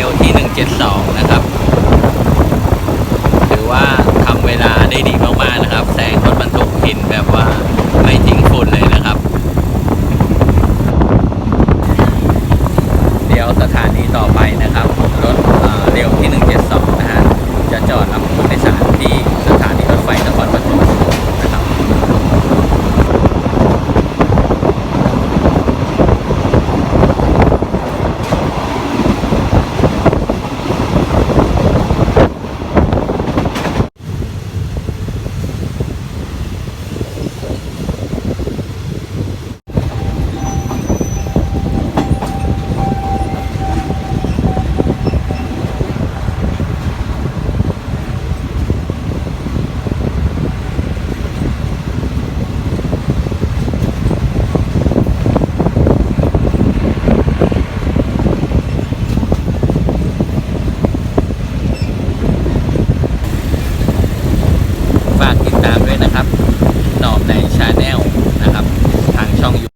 เร็วที่ 172 นะครับถือว่าทำเวลาได้ดีมากๆนะครับ แสงรถบรรทุกหินแบบว่าไม่ทิ้งฝุ่นเลยนะครับ เดี๋ยวสถานีต่อไปนะครับ รถเอ่อเร็วที่ 172 นะฮะจะจอดรับผู้โดยสารที่สถานีรถไฟนครปฐมนะครับฝากติดตามด้วยนะครับหนอมในชาแนล